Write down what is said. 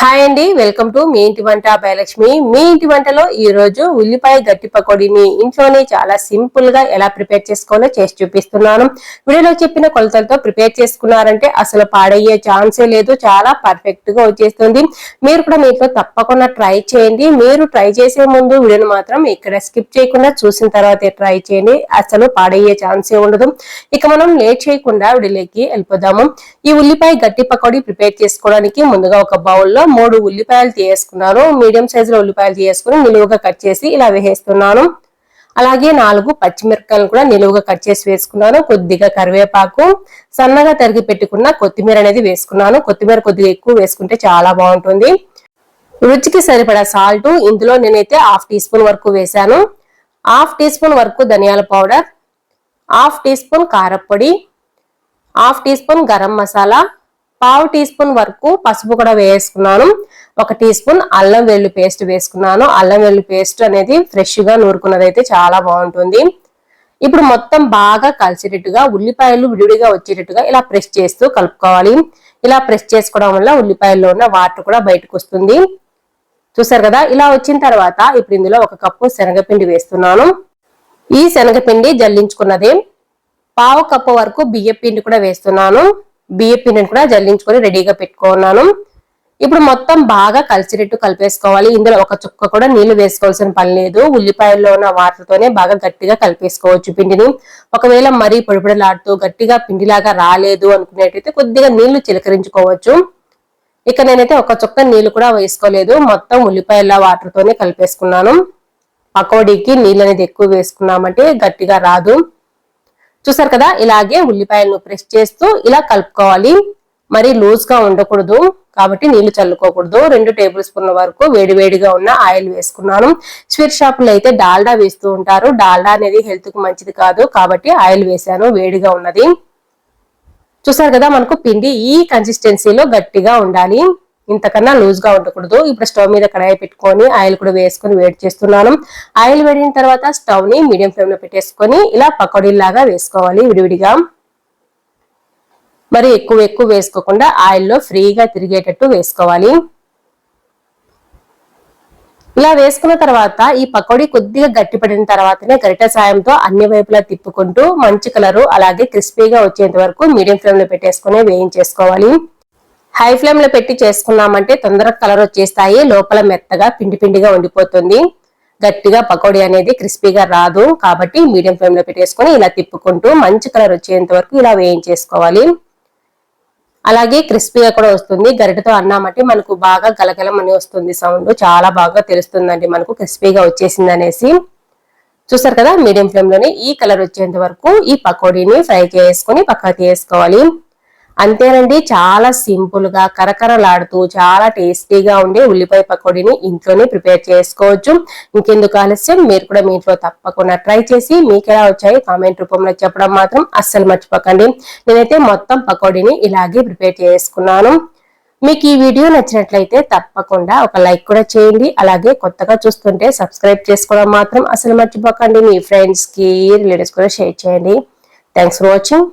Hi అండి welcome to me ఇంటి వంట భయలక్ష్మి మీ ఇంటి వంటలో ఈ రోజు ఉల్లిపాయ గట్టి పకోడీని ఇంట్లోనే చాలా సింపుల్గా ఎలా ప్రిపేర్ చేసుకోవాలో చేసి చూపిస్తున్నాను. వీడియోలో చెప్పిన కొలతలతో ప్రిపేర్ చేసుకున్నారంటే అసలు పాడయ్యే ఛాన్సే లేదు చాలా పర్ఫెక్ట్గా వచ్చేస్తుంది. మీరు కూడా మీతో తప్పకుండా ట్రై చేయండి. మీరు ట్రై చేసే ముందు వీడియోని మాత్రం ఇక్కడ స్కిప్ చేయకుండా చూసిన తర్వాత ట్రై చేయండి. అసలు పాడయ్యే ఛాన్సే ఉండదు. ఇక మనం లేట్ చేయకుండా వీడియోలోకి వెళ్ళిపోదాము. ఈ ఉల్లిపాయ గట్టి పకోడీ ప్రిపేర్ చేసుకోవడానికి ముందుగా ఒక బౌల్లో మూడు ఉల్లిపాయలు తీసుకున్నాను. మీడియం సైజులో ఉల్లిపాయలు తీసుకుని నిలువుగా కట్ చేసి ఇలా వేసేస్తున్నాను. అలాగే నాలుగు పచ్చిమిరపకాయలు కూడా నిలువుగా కట్ చేసి వేసుకున్నాను. కొద్దిగా కరివేపాకు సన్నగా తరిగి పెట్టుకున్న కొత్తిమీర అనేది వేసుకున్నాను. కొత్తిమీర కొద్దిగా ఎక్కువ వేసుకుంటే చాలా బాగుంటుంది. రుచికి సరిపడా సాల్ట్ ఇందులో నేనైతే హాఫ్ టీ స్పూన్ వరకు వేసాను హాఫ్ టీ స్పూన్ వరకు ధనియాల పౌడర్ హాఫ్ టీ స్పూన్ కారపొడి half teaspoon garam masala పావు టీ స్పూన్ వరకు పసుపు కూడా వేసుకున్నాను. ఒక టీ స్పూన్ అల్లం వెల్లు పేస్ట్ వేసుకున్నాను. అల్లం వెల్లు పేస్ట్ అనేది ఫ్రెష్గా నూరుకున్నదైతే నూరుకున్నది అయితే చాలా బాగుంటుంది. ఇప్పుడు మొత్తం బాగా కలిసేటట్టుగా ఉల్లిపాయలు విడివిడిగా వచ్చేటట్టుగా ఇలా ప్రెస్ చేస్తూ కలుపుకోవాలి. ఇలా ప్రెస్ చేసుకోవడం వల్ల ఉల్లిపాయల్లో ఉన్న వాటర్ కూడా బయటకు వస్తుంది. చూసారు కదా? ఇలా వచ్చిన తర్వాత ఇప్పుడు ఇందులో ఒక కప్పు శనగపిండి వేస్తున్నాను. ఈ శనగపిండి జల్లించుకున్నదే. పావు కప్పు వరకు బియ్య పిండి కూడా వేస్తున్నాను. బియ్య పిండిని కూడా జల్లించుకొని రెడీగా పెట్టుకున్నాను. ఇప్పుడు మొత్తం బాగా కలిసినట్టు కలిపేసుకోవాలి. ఇందులో ఒక చుక్క కూడా నీళ్ళు వేసుకోవాల్సిన పని లేదు. ఉల్లిపాయల్లో ఉన్న వాటర్తోనే బాగా గట్టిగా కలిపేసుకోవచ్చు పిండిని. ఒకవేళ మరీ పొడిపొడలాడుతూ గట్టిగా పిండిలాగా రాలేదు అనుకునేటైతే కొద్దిగా నీళ్ళు చిలకరించుకోవచ్చు. ఇక నేనైతే ఒక చుక్క నీళ్ళు కూడా వేసుకోలేదు. మొత్తం ఉల్లిపాయల వాటర్తోనే కలిపేసుకున్నాను. పకోడీకి నీళ్ళు అనేది ఎక్కువ వేసుకున్నామంటే గట్టిగా రాదు. చూసారు కదా? ఇలాగే ఉల్లిపాయలను ప్రెస్ చేస్తూ ఇలా కలుపుకోవాలి. మరి లూజ్గా ఉండకూడదు. కాబట్టి నీళ్ళు చల్లుకోకూడదు. రెండు టేబుల్ స్పూన్ల వరకు వేడివేడిగా ఉన్న ఆయిల్ వేసుకున్నాను. స్వీట్ షాపులో అయితే డాల్డా వేస్తూ ఉంటారు. డాల్డా అనేది హెల్త్కు మంచిది కాదు. కాబట్టి ఆయిల్ వేసాను వేడిగా ఉన్నది. చూసారు కదా? మనకు పిండి ఈ కన్సిస్టెన్సీలో గట్టిగా ఉండాలి. ఇంతకన్నా లూజ్గా ఉండకూడదు. ఇప్పుడు స్టవ్ మీద కడాయి పెట్టుకొని ఆయిల్ కూడా వేసుకొని వేడి చేస్తున్నాను. ఆయిల్ వేడిన తర్వాత స్టవ్ని మీడియం ఫ్లేమ్లో పెట్టేసుకొని ఇలా పకోడీలాగా వేసుకోవాలి విడివిడిగా. మరి ఎక్కువ ఎక్కువ వేసుకోకుండా ఆయిల్లో ఫ్రీగా తిరిగేటట్టు వేసుకోవాలి. ఇలా వేసుకున్న తర్వాత ఈ పకోడీ కొద్దిగా గట్టిపడిన తర్వాతనే గరిట సాయంతో అన్ని వైపులా తిప్పుకుంటూ మంచి కలరు అలాగే క్రిస్పీగా వచ్చేంత వరకు మీడియం ఫ్లేమ్లో పెట్టేసుకుని వేయించేసుకోవాలి. హై ఫ్లేమ్లో పెట్టి చేసుకున్నామంటే తొందరగా కలర్ వచ్చేస్తాయి. లోపల మెత్తగా పిండి పిండిగా ఉండిపోతుంది. గట్టిగా పకోడీ అనేది క్రిస్పీగా రాదు. కాబట్టి మీడియం ఫ్లేమ్లో పెట్టేసుకొని ఇలా తిప్పుకుంటూ మంచి కలర్ వచ్చేంత వరకు ఇలా వేయించేసుకోవాలి. అలాగే క్రిస్పీగా కూడా వస్తుంది. గరిటతో అన్నామంటే మనకు బాగా గలగలమని వస్తుంది సౌండ్. చాలా బాగా తెలుస్తుందండి మనకు క్రిస్పీగా వచ్చేసింది అనేసి. చూసారు కదా మీడియం ఫ్లేమ్లోనే ఈ కలర్ వచ్చేంత వరకు ఈ పకోడీని ఫ్రై చేసుకొని పక్కన తీసుకోవాలి అంతేనండి చాలా సింపుల్గా కరకరలాడుతూ చాలా టేస్టీగా ఉండే ఉల్లిపాయ పకోడీని ఇంట్లోనే ప్రిపేర్ చేసుకోవచ్చు. ఇంకెందుకు ఆలస్యం మీరు కూడా మీ ఇంట్లో తప్పకుండా ట్రై చేసి మీకు ఎలా వచ్చాయి కామెంట్ రూపంలో చెప్పడం మాత్రం అస్సలు మర్చిపోకండి. నేనైతే మొత్తం పకోడీని ఇలాగే ప్రిపేర్ చేసుకున్నాను. మీకు ఈ వీడియో నచ్చినట్లయితే తప్పకుండా ఒక లైక్ కూడా చేయండి. అలాగే కొత్తగా చూస్తుంటే సబ్స్క్రైబ్ చేసుకోవడం మాత్రం అసలు మర్చిపోకండి. మీ ఫ్రెండ్స్కి రిలేటివ్స్ కూడా షేర్ చేయండి. Thanks for watching.